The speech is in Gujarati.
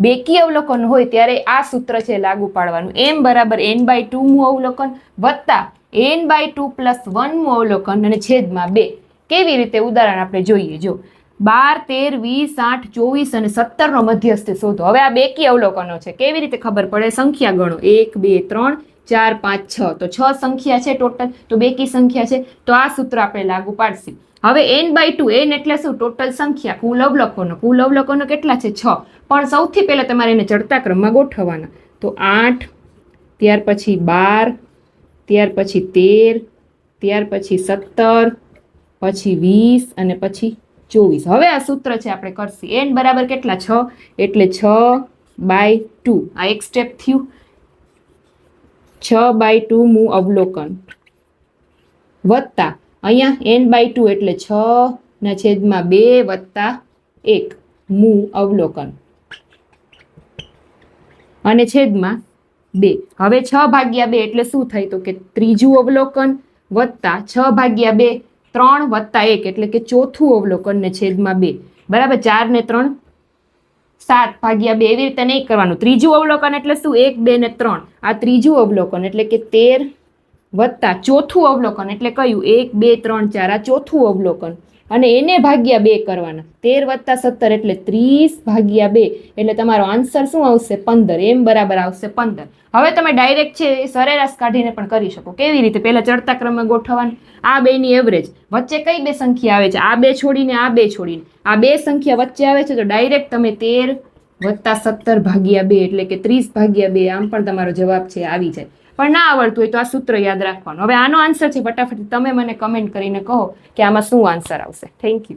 બેકી અવલોકન હોય ત્યારે આ સૂત્ર છે લાગુ પાડવાનું. એમ બરાબર એન બાય ટુમું અવલોકન વત્તા એન બાય ટુ પ્લસ વનમું અવલોકન અને છેદમાં બે. કેવી રીતે? ઉદાહરણ આપણે જોઈએ. જો, બાર, તેર, વીસ, આઠ, ચોવીસ અને સત્તરનો મધ્યસ્થ શોધો. હવે આ બેકી અવલોકનો છે. કેવી રીતે ખબર પડે? સંખ્યા ગણો. એક, બે, ત્રણ ચાર, પાંચ, છ. તો છ સંખ્યા છે ટોટલ. તો બે કી સંખ્યા છે. તો આ સૂત્ર આપણે લાગુ પાડશું. હવે એન બાય ટુ એન એટલે શું? ટોટલ સંખ્યા. કુલ અવલોકનો. કુલ અવલોકનો કેટલા છે? છ. પણ સૌથી પહેલાં તમારે એને ચડતા ક્રમમાં ગોઠવવાના. તો આઠ, ત્યાર પછી બાર, ત્યાર પછી તેર, ત્યાર પછી સત્તર, પછી વીસ અને પછી ચોવીસ. હવે આ સૂત્ર છે આપણે કરશું. એન બરાબર કેટલા? છ. એટલે છ બાય ટુ આ એક સ્ટેપ થયું. છ બાય ટુ મું અવલોકન. વત્તા, અહીંયા એન બાય ટુ એટલે છ ના છેદમાં બે વત્તા એક, મું અવલોકન. અને છેદમાં બે. હવે છ ભાગ્યા બે એટલે શું થાય તો કે ત્રીજું અવલોકન વત્તા, છ ભાગ્યા બે, ત્રણ વત્તા એક એટલે કે ચોથું અવલોકન ને છેદમાં બે. બરાબર, ચાર ને ત્રણ સાત ભાગ્યા બે એવી રીતે નહીં કરવાનું. ત્રીજું અવલોકન એટલે શું? એક, બે ને ત્રણ. આ ત્રીજું અવલોકન એટલે કે તેર વત્તા ચોથું અવલોકન એટલે કયું? એક, બે, ત્રણ, ચાર. આ ચોથું અવલોકન. અને એને ભાગ્યા બે કરવાના. તેર વત્તા સત્તર એટલે ત્રીસ ભાગ્યા બે. એટલે તમારો આન્સર શું આવશે? પંદર. એમ બરાબર આવશે પંદર. હવે તમે ડાયરેક્ટ છે સરેરાશ કાઢીને પણ કરી શકો. કેવી રીતે? પહેલાં ચડતા ક્રમમાં ગોઠવવાની. આ બેની એવરેજ વચ્ચે કઈ બે સંખ્યા આવે છે? આ બે છોડીને, આ બે છોડીને. આ બે સંખ્યા વચ્ચે આવે છે તો ડાયરેક્ટ તમે તેર વત્તા સત્તર ભાગ્યા બે. એટલે કે ત્રીસ ભાગ્યા બે. આમ પણ તમારો જવાબ છે, આવી જાય. પણ ના આવડતું હોય તો આ સૂત્ર યાદ રાખવાનું. હવે આનો આન્સર છે ફટાફટ, તમે મને કમેન્ટ કરીને કહો કે આમાં શું આન્સર આવશે. Thank you